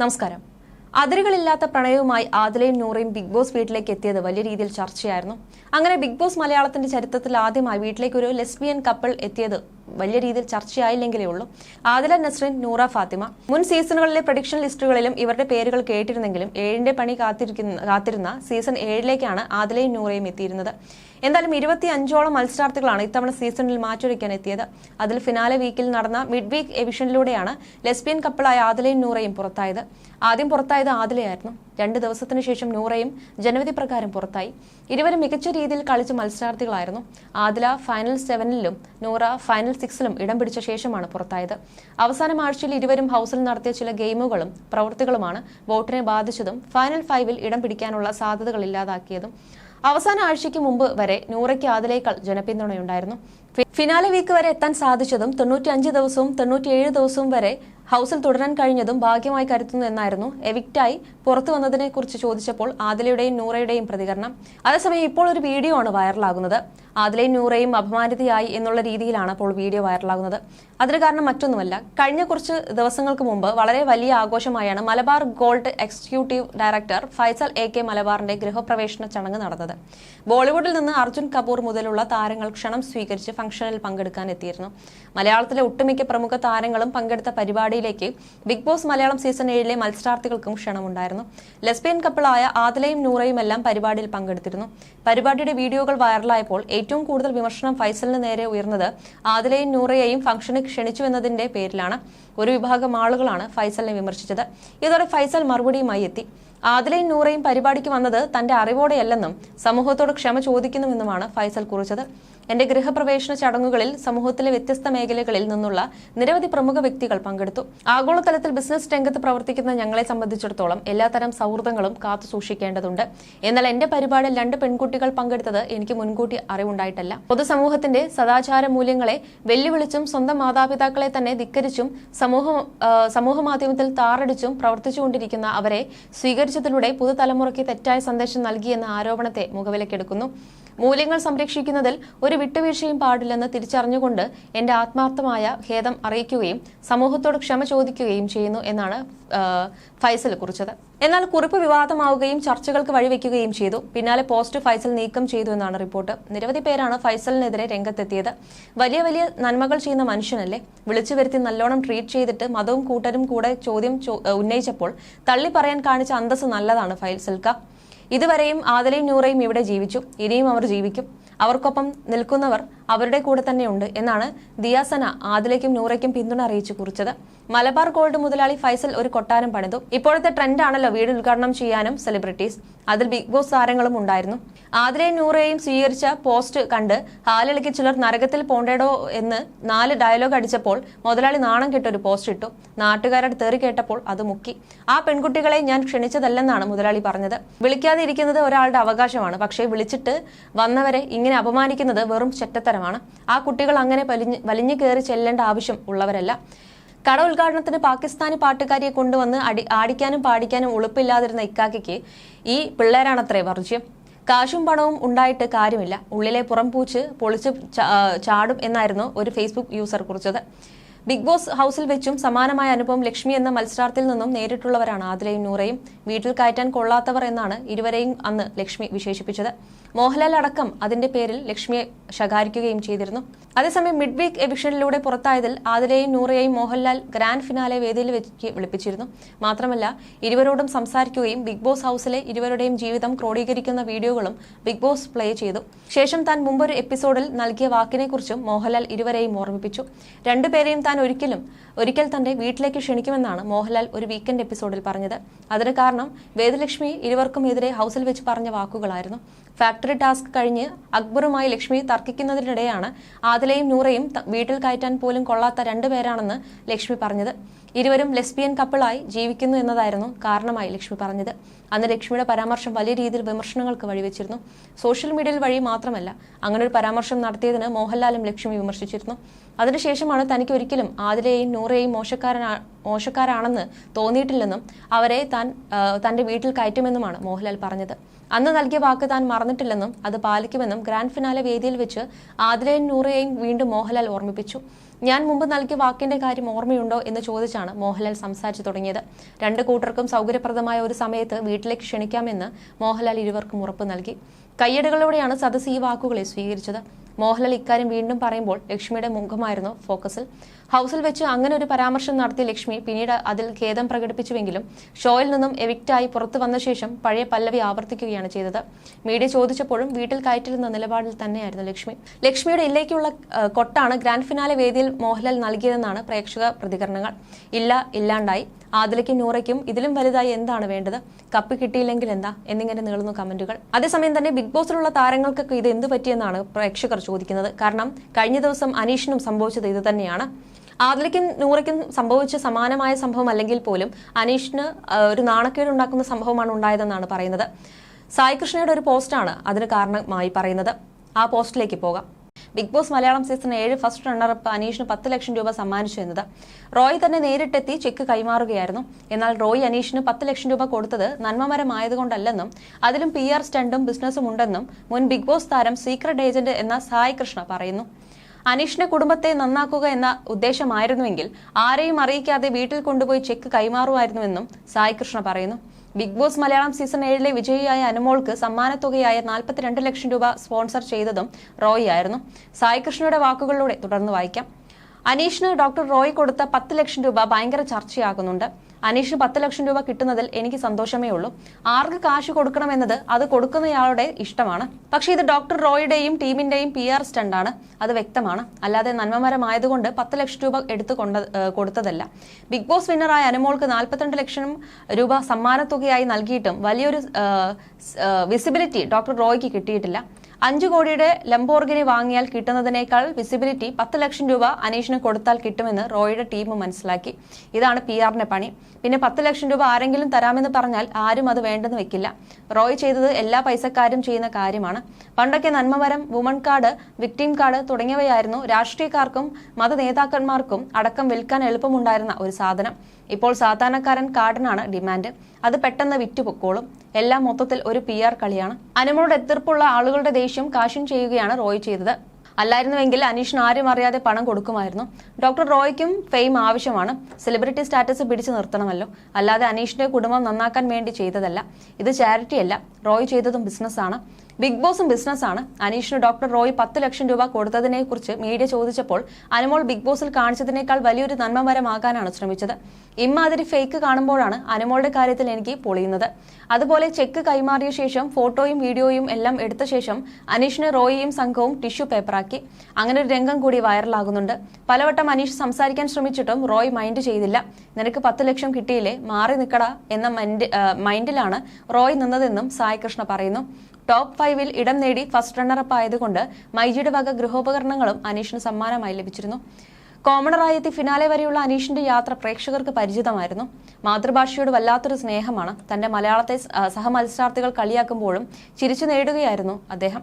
നമസ്കാരം. അതിരുകളില്ലാത്ത പ്രണയവുമായി ആദിലയും നൂറയും big boss വീട്ടിലേക്ക് എത്തിയത് വലിയ രീതിയിൽ ചർച്ചയായിരുന്നു. അങ്ങനെ ബിഗ് ബോസ് മലയാളത്തിന്റെ ചരിത്രത്തിൽ ആദ്യമായി വീട്ടിലേക്ക് ഒരു ലെസ്ബിയൻ കപ്പിൾ എത്തിയത് വലിയ രീതിയിൽ ചർച്ചയായില്ലെങ്കിലേ ഉള്ളൂ. ആദില നസ്രിൻ നൂറ ഫാത്തിമ. മുൻ സീസണുകളിലെ പ്രഡിക്ഷൻ ലിസ്റ്റുകളിലും ഇവരുടെ പേരുകൾ കേട്ടിരുന്നെങ്കിലും ഏഴിന്റെ പണി കാത്തിരിക്കുന്ന കാത്തിരുന്ന സീസൺ ഏഴിലേക്കാണ് ആദിലയും നൂറയും എത്തിയിരുന്നത്. എന്തായാലും ഇരുപത്തി അഞ്ചോളം മത്സരാർത്ഥികളാണ് ഇത്തവണ സീസണിൽ മാറ്റൊരുക്കാൻ എത്തിയത്. അതിൽ ഫിനാലെ വീക്കിൽ നടന്ന മിഡ് വീക്ക് എവിഷനിലൂടെയാണ് ലെസ്ബിയൻ കപ്പിളായ ആദിലയും നൂറയും പുറത്തായത്. ആദ്യം പുറത്തായത് ആദിലയായിരുന്നു. രണ്ട് ദിവസത്തിന് ശേഷം നൂറയും ജനവിധി പ്രകാരം പുറത്തായി. ഇരുവരും മികച്ച രീതിയിൽ കളിച്ച മത്സരാർത്ഥികളായിരുന്നു. ആദില ഫൈനൽ സെവനിലും നൂറ ഫൈനൽ സിക്സിലും ഇടം പിടിച്ച ശേഷമാണ് പുറത്തായത്. അവസാന ആഴ്ചയിൽ ഇരുവരും ഹൗസിൽ നടത്തിയ ചില ഗെയിമുകളും പ്രവൃത്തികളുമാണ് വോട്ടിനെ ബാധിച്ചതും ഫൈനൽ ഫൈവിൽ ഇടം പിടിക്കാനുള്ള സാധ്യതകൾ ഇല്ലാതാക്കിയതും. അവസാന ആഴ്ചയ്ക്ക് മുമ്പ് വരെ നൂറയ്ക്ക് ആദിലേക്കാൾ ജനപിന്തുണയുണ്ടായിരുന്നു. ഫിനാലെ വീക്ക് വരെ എത്താൻ സാധിച്ചതും തൊണ്ണൂറ്റി അഞ്ച് ദിവസവും തൊണ്ണൂറ്റിയേഴ് ദിവസവും വരെ ഹൗസിൽ തുടരാൻ കഴിഞ്ഞതും ഭാഗ്യമായി കരുതുന്നു എന്നായിരുന്നു എവിക്റ്റായി പുറത്തു വന്നതിനെ കുറിച്ച് ചോദിച്ചപ്പോൾ ആദിലയുടെയും നൂറയുടെയും പ്രതികരണം. അതേസമയം ഇപ്പോൾ ഒരു വീഡിയോ ആണ് വൈറലാകുന്നത്. ആദിലയും നൂറയും അപമാനിതയായി എന്നുള്ള രീതിയിലാണ് അപ്പോൾ വീഡിയോ വൈറലാകുന്നത്. അതിന് കാരണം മറ്റൊന്നുമല്ല കഴിഞ്ഞ കുറച്ച് ദിവസങ്ങൾക്ക് മുമ്പ് വളരെ വലിയ ആഘോഷമായാണ് Malabar gold executive director Faisal A K മലബാറിന്റെ ഗൃഹപ്രവേശന ചടങ്ങ് നടന്നത്. ബോളിവുഡിൽ നിന്ന് അർജുൻ കപൂർ മുതലുള്ള താരങ്ങൾ ക്ഷണം സ്വീകരിച്ച് ഫംഗ്ഷനിൽ പങ്കെടുക്കാൻ എത്തിയിരുന്നു. മലയാളത്തിലെ ഒട്ടുമിക്ക പ്രമുഖ താരങ്ങളും പങ്കെടുത്ത പരിപാടിയിലേക്ക് ബിഗ് ബോസ് മലയാളം സീസൺ ഏഴിലെ മത്സരാർത്ഥികൾക്കും ക്ഷണമുണ്ടായിരുന്നു. ലെസ്ബിയൻ കപ്പിളായ ആദിലയും നൂറയും എല്ലാം പരിപാടിയിൽ പങ്കെടുത്തിരുന്നു. പരിപാടിയുടെ വീഡിയോകൾ വൈറലായപ്പോൾ ഏറ്റവും കൂടുതൽ വിമർശനം ഫൈസലിന് നേരെ ഉയർന്നത് ആദിലയും നൂറയെയും ഫംഗ്ഷന് ക്ഷണിച്ചുവെന്നതിന്റെ പേരിലാണ്. ഒരു വിഭാഗം ആളുകളാണ് ഫൈസലിനെ വിമർശിച്ചത്. ഇതോടെ ഫൈസൽ മറുപടിയുമായി എത്തി. ആദിലയും നൂറയും പരിപാടിക്ക് വന്നത് തന്റെ അറിവോടെയല്ലെന്നും സമൂഹത്തോട് ക്ഷമ ചോദിക്കുന്നുവെന്നുമാണ് ഫൈസൽ കുറിച്ചത്. എന്റെ ഗൃഹപ്രവേശന ചടങ്ങുകളിൽ സമൂഹത്തിലെ വ്യത്യസ്ത മേഖലകളിൽ നിന്നുള്ള നിരവധി പ്രമുഖ വ്യക്തികൾ പങ്കെടുത്തു. ആഗോളതലത്തിൽ ബിസിനസ് രംഗത്ത് പ്രവർത്തിക്കുന്ന ഞങ്ങളെ സംബന്ധിച്ചിടത്തോളം എല്ലാത്തരം സൗഹൃദങ്ങളും കാത്തു സൂക്ഷിക്കേണ്ടതുണ്ട്. എന്നാൽ എന്റെ പരിപാടിയിൽ രണ്ട് പെൺകുട്ടികൾ പങ്കെടുത്തത് എനിക്ക് മുൻകൂട്ടി അറിവുണ്ടായിട്ടല്ല. പൊതുസമൂഹത്തിന്റെ സദാചാര മൂല്യങ്ങളെ വെല്ലുവിളിച്ചും സ്വന്തം മാതാപിതാക്കളെ തന്നെ ധിക്കരിച്ചും സമൂഹ സമൂഹ മാധ്യമത്തിൽ താറടിച്ചും പ്രവർത്തിച്ചുകൊണ്ടിരിക്കുന്ന അവരെ സ്വീകരിച്ചതിലൂടെ പുതുതലമുറയ്ക്ക് തെറ്റായ സന്ദേശം നൽകിയെന്ന ആരോപണത്തെ മുഖവിലക്കെടുക്കുന്നു. മൂല്യങ്ങൾ സംരക്ഷിക്കുന്നതിൽ ഒരു വിട്ടുവീഴ്ചയും പാടില്ലെന്ന് തിരിച്ചറിഞ്ഞുകൊണ്ട് എന്റെ ആത്മാർത്ഥമായ ഖേദം അറിയിക്കുകയും സമൂഹത്തോട് ക്ഷമ ചോദിക്കുകയും ചെയ്യുന്നു എന്നാണ് ഫൈസൽ കുറിച്ചത്. എന്നാൽ കുറിപ്പ് വിവാദമാവുകയും ചർച്ചകൾക്ക് വഴിവെക്കുകയും ചെയ്തു. പിന്നാലെ പോസ്റ്റ് ഫൈസൽ നീക്കം ചെയ്തു എന്നാണ് റിപ്പോർട്ട്. നിരവധി പേരാണ് ഫൈസലിനെതിരെ രംഗത്തെത്തിയത്. വലിയ വലിയ നന്മകൾ ചെയ്യുന്ന മനുഷ്യനല്ലേ? വിളിച്ചു വരുത്തി നല്ലോണം ട്രീറ്റ് ചെയ്തിട്ട് മതവും കൂട്ടരും കൂടെ ചോദ്യം ഉന്നയിച്ചപ്പോൾ തള്ളി പറയാൻ കാണിച്ച അന്തസ് നല്ലതാണ് ഫൈസൽക്ക. ഇതുവരെയും ആദലയും നൂറയും ഇവിടെ ജീവിച്ചു. ഇനിയും അവർ ജീവിക്കും. അവർക്കൊപ്പം നിൽക്കുന്നവർ അവരുടെ കൂടെ തന്നെയുണ്ട് എന്നാണ് ദിയാസന ആദിലേക്കും നൂറയ്ക്കും പിന്തുണ അറിയിച്ചു കുറിച്ചത്. മലബാർ ഗോൾഡ് മുതലാളി ഫൈസൽ ഒരു കൊട്ടാരം പണിതു. ഇപ്പോഴത്തെ ട്രെൻഡാണല്ലോ വീട് ഉദ്ഘാടനം ചെയ്യാനും സെലിബ്രിറ്റീസ് അതിൽ ബിഗ് ബോസ് താരങ്ങളും ഉണ്ടായിരുന്നു. ആതിരയും നൂറയെയും സ്വീകരിച്ച പോസ്റ്റ് കണ്ട് ഹാലിളക്കി ചിലർ നരകത്തിൽ പോണ്ടേടോ എന്ന് നാല് ഡയലോഗ് അടിച്ചപ്പോൾ മുതലാളി നാണം കെട്ടൊരു പോസ്റ്റ് ഇട്ടു. നാട്ടുകാരുടെ തെറി കേട്ടപ്പോൾ അത് മുക്കി. ആ പെൺകുട്ടികളെ ഞാൻ ക്ഷണിച്ചതല്ലെന്നാണ് മുതലാളി പറഞ്ഞത്. വിളിക്കാതെ ഇരിക്കുന്നത് ഒരാളുടെ അവകാശമാണ്. പക്ഷേ വിളിച്ചിട്ട് വന്നവരെ ഇങ്ങനെ അപമാനിക്കുന്നത് വെറും ചെറ്റത്തരമാണ്. ആ കുട്ടികൾ അങ്ങനെ വലിഞ്ഞ് വലിഞ്ഞു കയറി ചെല്ലേണ്ട ആവശ്യം ഉള്ളവരല്ല. കട ഉദ്ഘാടനത്തിന് പാകിസ്ഥാനി പാട്ടുകാരിയെ കൊണ്ടുവന്ന് അടി ആടിക്കാനും പാടിക്കാനും ഉളുപ്പില്ലാതിരുന്ന ഇക്കാക്കിക്ക് ഈ പിള്ളേരാണത്രേ വർജ്യം. കാശും പണവും ഉണ്ടായിട്ട് കാര്യമില്ല. ഉള്ളിലെ പുറം പൂച്ച് പൊളിച്ച് ചാടും എന്നായിരുന്നു ഒരു ഫേസ്ബുക്ക് യൂസർ കുറിച്ചത്. ബിഗ് ബോസ് ഹൗസിൽ വെച്ചും സമാനമായ അനുഭവം ലക്ഷ്മി എന്ന മത്സരാർത്ഥിയിൽ നിന്നും നേരിട്ടുള്ളവരാണ് ആദിലയും നൂറയും. വീട്ടിൽ കയറ്റാൻ കൊള്ളാത്തവർ എന്നാണ് ഇരുവരെയും അന്ന് ലക്ഷ്മി വിശേഷിപ്പിച്ചത്. മോഹൻലാൽ അടക്കം അതിന്റെ പേരിൽ ലക്ഷ്മിയെ ശകാരിക്കുകയും ചെയ്തിരുന്നു. അതേസമയം മിഡ് വീക്ക് എവിഷനിലൂടെ പുറത്തായതിൽ ആതിരയും നൂറയെയും മോഹൻലാൽ ഗ്രാൻഡ് ഫിനാലെ വേദിയിൽ വെച്ച് വിളിപ്പിച്ചിരുന്നു. മാത്രമല്ല ഇരുവരോടും സംസാരിക്കുകയും ബിഗ് ബോസ് ഹൗസിലെ ഇരുവരുടെയും ജീവിതം ക്രോഡീകരിക്കുന്ന വീഡിയോകളും ബിഗ് ബോസ് പ്ലേ ചെയ്തു. ശേഷം താൻ മുമ്പൊരു എപ്പിസോഡിൽ നൽകിയ വാക്കിനെക്കുറിച്ചും മോഹൻലാൽ ഇരുവരെയും ഓർമ്മിപ്പിച്ചു. രണ്ടുപേരെയും താൻ ഒരിക്കലും ഒരിക്കൽ തന്റെ വീട്ടിലേക്ക് ക്ഷണിക്കുമെന്നാണ് മോഹൻലാൽ ഒരു വീക്കെൻഡ് എപ്പിസോഡിൽ പറഞ്ഞത്. അതിന് കാരണം വേദലക്ഷ്മി ഇരുവർക്കും എതിരെ ഹൗസിൽ വെച്ച് പറഞ്ഞ വാക്കുകളായിരുന്നു. ഫാക്ടറി ടാസ്ക് കഴിഞ്ഞ് അക്ബറുമായി ലക്ഷ്മി തർക്കിക്കുന്നതിനിടെയാണ് ആദിലയും നൂറയും വീട്ടിൽ കയറ്റാൻ പോലും കൊള്ളാത്ത രണ്ടുപേരാണെന്ന് ലക്ഷ്മി പറഞ്ഞത്. ഇരുവരും ലെസ്ബിയൻ കപ്പിളായി ജീവിക്കുന്നു എന്നതായിരുന്നു കാരണമായി ലക്ഷ്മി പറഞ്ഞത്. അന്ന് ലക്ഷ്മിയുടെ പരാമർശം വലിയ രീതിയിൽ വിമർശനങ്ങൾക്ക് വഴിവെച്ചിരുന്നു. സോഷ്യൽ മീഡിയയിൽ വഴി മാത്രമല്ല അങ്ങനെ ഒരു പരാമർശം നടത്തിയതിന് മോഹൻലാലും ലക്ഷ്മി വിമർശിച്ചിരുന്നു. അതിനുശേഷമാണ് തനിക്ക് ഒരിക്കലും ആദിലയെയും നൂറയെയും മോശക്കാരനാ മോശക്കാരാണെന്ന് തോന്നിയിട്ടില്ലെന്നും അവരെ താൻ തന്റെ വീട്ടിൽ കയറ്റുമെന്നുമാണ് മോഹൻലാൽ പറഞ്ഞത്. അന്ന് നൽകിയ വാക്ക് താൻ മറന്നിട്ടില്ലെന്നും അത് പാലിക്കുമെന്നും ഗ്രാൻഡ് ഫിനാലെ വേദിയിൽ വെച്ച് ആദിലയും നൂറയെയും വീണ്ടും മോഹൻലാൽ ഓർമ്മിപ്പിച്ചു. ഞാൻ മുമ്പ് നൽകിയ വാക്കിന്റെ കാര്യം ഓർമ്മയുണ്ടോ എന്ന് ചോദിച്ചാണ് മോഹൻലാൽ സംസാരിച്ചു തുടങ്ങിയത്. രണ്ട് കൂട്ടർക്കും സൗകര്യപ്രദമായ ഒരു സമയത്ത് വീട്ടിലേക്ക് ക്ഷണിക്കാമെന്ന് മോഹൻലാൽ ഇരുവർക്കും ഉറപ്പ് നൽകി. കയ്യടികളോടെയാണ് സദസ് ഈ വാക്കുകളെ സ്വീകരിച്ചത്. മോഹൻലാൽ ഇക്കാര്യം വീണ്ടും പറയുമ്പോൾ ലക്ഷ്മിയുടെ മുഖമായിരുന്നു ഫോക്കസിൽ. ഹൗസിൽ വെച്ച് അങ്ങനെ ഒരു പരാമർശം നടത്തിയ ലക്ഷ്മി പിന്നീട് അതിൽ ഖേദം പ്രകടിപ്പിച്ചുവെങ്കിലും ഷോയിൽ നിന്നും എവിക്റ്റായി പുറത്തു വന്ന ശേഷം പഴയ പല്ലവി ആവർത്തിക്കുകയാണ് ചെയ്തത്. മീഡിയ ചോദിച്ചപ്പോഴും വീട്ടിൽ കയറ്റിരുന്ന നിലപാടിൽ തന്നെയായിരുന്നു ലക്ഷ്മി. ലക്ഷ്മിയുടെ ഇല്ലേക്കുള്ള കൊട്ടാണ് ഗ്രാൻഡ് ഫിനാലെ വേദിയിൽ മോഹൻലാൽ നൽകിയതെന്നാണ് പ്രേക്ഷക പ്രതികരണങ്ങൾ. ഇല്ല ഇല്ലാണ്ടായി. ആദിലയ്ക്കും നൂറയ്ക്കും ഇതിലും വലുതായി എന്താണ് വേണ്ടത്? കപ്പ് കിട്ടിയില്ലെങ്കിൽ എന്താ? എന്നിങ്ങനെ നീളുന്നു കമന്റുകൾ. അതേസമയം തന്നെ ബിഗ് ബോസിലുള്ള താരങ്ങൾക്കൊക്കെ ഇത് എന്ത് പറ്റിയെന്നാണ് പ്രേക്ഷകർ ചോദിക്കുന്നത്. കാരണം കഴിഞ്ഞ ദിവസം അനീഷിനും സംഭവിച്ചത് ഇത് തന്നെയാണ്. ആദിലയ്ക്കും നൂറയ്ക്കും സംഭവിച്ച സമാനമായ സംഭവം അല്ലെങ്കിൽ പോലും അനീഷിന് ഒരു നാണക്കേട് ഉണ്ടാക്കുന്ന സംഭവമാണ് ഉണ്ടായതെന്നാണ് പറയുന്നത്. സായികൃഷ്ണയുടെ ഒരു പോസ്റ്റാണ് അതിന് കാരണമായി പറയുന്നത്. ആ പോസ്റ്റിലേക്ക് പോകാം. ബിഗ് ബോസ് മലയാളം സീസൺ ഏഴ് ഫസ്റ്റ് റണ്ണറപ്പ് അനീഷിന് പത്ത് ലക്ഷം രൂപ സമ്മാനിച്ചു എന്നത്. റോയ് തന്നെ നേരിട്ടെത്തി ചെക്ക് കൈമാറുകയായിരുന്നു. എന്നാൽ റോയ് അനീഷിന് പത്ത് ലക്ഷം രൂപ കൊടുത്തത് നന്മമരമായതുകൊണ്ടല്ലെന്നും അതിലും പി ആർ സ്റ്റണ്ടും ബിസിനസ്സും ഉണ്ടെന്നും മുൻ ബിഗ് ബോസ് താരം സീക്രട്ട് ഏജന്റ് എന്ന സായ് കൃഷ്ണ പറയുന്നു. അനീഷിന്റെ കുടുംബത്തെ നന്നാക്കുക എന്ന ഉദ്ദേശമായിരുന്നുവെങ്കിൽ ആരെയും അറിയിക്കാതെ വീട്ടിൽ കൊണ്ടുപോയി ചെക്ക് കൈമാറുമായിരുന്നുവെന്നും സായി കൃഷ്ണ പറയുന്നു. ബിഗ് ബോസ് മലയാളം സീസൺ ഏഴിലെ വിജയിയായ അനുമോൾക്ക് സമ്മാനത്തുകയായ നാൽപ്പത്തിരണ്ട് ലക്ഷം രൂപ സ്പോൺസർ ചെയ്തതും റോയി ആയിരുന്നു. സായി കൃഷ്ണയുടെ വാക്കുകളിലൂടെ തുടർന്ന് വായിക്കാം. അനീഷിന് ഡോക്ടർ റോയ് കൊടുത്ത പത്ത് ലക്ഷം രൂപ ഭയങ്കര ചർച്ചയാകുന്നുണ്ട്. അനീഷിന് പത്ത് ലക്ഷം രൂപ കിട്ടുന്നതിൽ എനിക്ക് സന്തോഷമേ ഉള്ളൂ. ആർക്ക് കാശ് കൊടുക്കണമെന്നത് അത് കൊടുക്കുന്നയാളുടെ ഇഷ്ടമാണ്. പക്ഷേ ഇത് ഡോക്ടർ റോയുടെയും ടീമിന്റെയും പി ആർ സ്റ്റണ്ടാണ്. അത് വ്യക്തമാണ്. അല്ലാതെ നന്മമരമായതുകൊണ്ട് പത്ത് ലക്ഷം രൂപ എടുത്തു കൊണ്ട കൊടുത്തതല്ല. ബിഗ് ബോസ് വിന്നറായ അനുമോൾക്ക് നാൽപ്പത്തിരണ്ട് ലക്ഷം രൂപ സമ്മാനത്തുകയായി നൽകിയിട്ടും വലിയൊരു വിസിബിലിറ്റി ഡോക്ടർ റോയ്ക്ക് കിട്ടിയിട്ടില്ല. അഞ്ചു കോടിയുടെ ലംബോർഗിനി വാങ്ങിയാൽ കിട്ടുന്നതിനേക്കാൾ വിസിബിലിറ്റി പത്ത് ലക്ഷം രൂപ അനീഷിന് കൊടുത്താൽ കിട്ടുമെന്ന് റോയുടെ ടീം മനസ്സിലാക്കി. ഇതാണ് പി ആറിന്റെ പണി. പിന്നെ പത്ത് ലക്ഷം രൂപ ആരെങ്കിലും തരാമെന്ന് പറഞ്ഞാൽ ആരും അത് വേണ്ടെന്ന് വെക്കില്ല. റോയ് ചെയ്തത് എല്ലാ പൈസക്കാരും ചെയ്യുന്ന കാര്യമാണ്. പണ്ടൊക്കെ നന്മമരം വുമൺ കാർഡ് വിക്ടിം കാർഡ് തുടങ്ങിയവയായിരുന്നു രാഷ്ട്രീയക്കാർക്കും മത നേതാക്കന്മാർക്കും അടക്കം വിൽക്കാൻ എളുപ്പമുണ്ടായിരുന്ന ഒരു സാധനം. ഇപ്പോൾ സാധാരണക്കാരൻ കാർഡിനാണ് ഡിമാൻഡ്. അത് പെട്ടെന്ന് വിറ്റുപൊക്കോളും എല്ലാം മൊത്തത്തിൽ ഒരു പി ആർ കളിയാണ്. അനുമോട് എതിർപ്പുള്ള ആളുകളുടെ കാശും ചെയ്യുകയാണ് റോയ് ചെയ്തത്. അല്ലായിരുന്നുവെങ്കിൽ അനീഷിന് ആരും അറിയാതെ പണം കൊടുക്കുമായിരുന്നു. ഡോക്ടർ റോയ്ക്കും ഫെയിം ആവശ്യമാണ്. സെലിബ്രിറ്റി സ്റ്റാറ്റസ് പിടിച്ചു നിർത്തണമല്ലോ. അല്ലാതെ അനീഷിന്റെ കുടുംബം നന്നാക്കാൻ വേണ്ടി ചെയ്തതല്ല. ഇത് ചാരിറ്റിയല്ല. റോയ് ചെയ്തതും ബിസിനസ്സാണ്. ബിഗ് ബോസും ബിസിനസ്സാണ് അനീഷിന് ഡോക്ടർ റോയ് പത്ത് ലക്ഷം രൂപ കൊടുത്തതിനെ കുറിച്ച് മീഡിയ ചോദിച്ചപ്പോൾ അനുമോൾ ബിഗ് ബോസിൽ കാണിച്ചതിനേക്കാൾ വലിയൊരു നന്മമരമാകാനാണ് ശ്രമിച്ചത്. ഇമ്മാതിരി ഫേക്ക് കാണുമ്പോഴാണ് അനുമോളുടെ കാര്യത്തിൽ എനിക്ക് പൊളിയുന്നത്. അതുപോലെ ചെക്ക് കൈമാറിയ ശേഷം ഫോട്ടോയും വീഡിയോയും എല്ലാം എടുത്ത ശേഷം അനീഷിനെ റോയിയും സംഘവും ടിഷ്യൂ പേപ്പറാക്കി അങ്ങനെ ഒരു രംഗം കൂടി വൈറലാകുന്നുണ്ട് പലവട്ടം അനീഷ് സംസാരിക്കാൻ ശ്രമിച്ചിട്ടും റോയ് മൈൻഡ് ചെയ്തില്ല. നിനക്ക് പത്ത് ലക്ഷം കിട്ടിയില്ലേ? മാറി നിൽക്കട എന്ന മൈൻഡിലാണ് റോയ് നിന്നതെന്നും സായി കൃഷ്ണ പറയുന്നു. ടോപ്പ് ഫൈവിൽ ഇടം നേടി ഫസ്റ്റ് റണ്ണറപ്പ് ആയതുകൊണ്ട് മൈജിയുടെ വക ഗൃഹോപകരണങ്ങളും അനീഷിന് സമ്മാനമായി ലഭിച്ചിരുന്നു. കോമണറായി എത്തി ഫിനാലെ വരെയുള്ള അനീഷിന്റെ യാത്ര പ്രേക്ഷകർക്ക് പരിചിതമായിരുന്നു. മാതൃഭാഷയോട് വല്ലാത്തൊരു സ്നേഹമാണ് തന്റെ മലയാളത്തെ സഹമത്സരാർത്ഥികൾ കളിയാക്കുമ്പോഴും ചിരിച്ചു നേടുകയായിരുന്നു അദ്ദേഹം.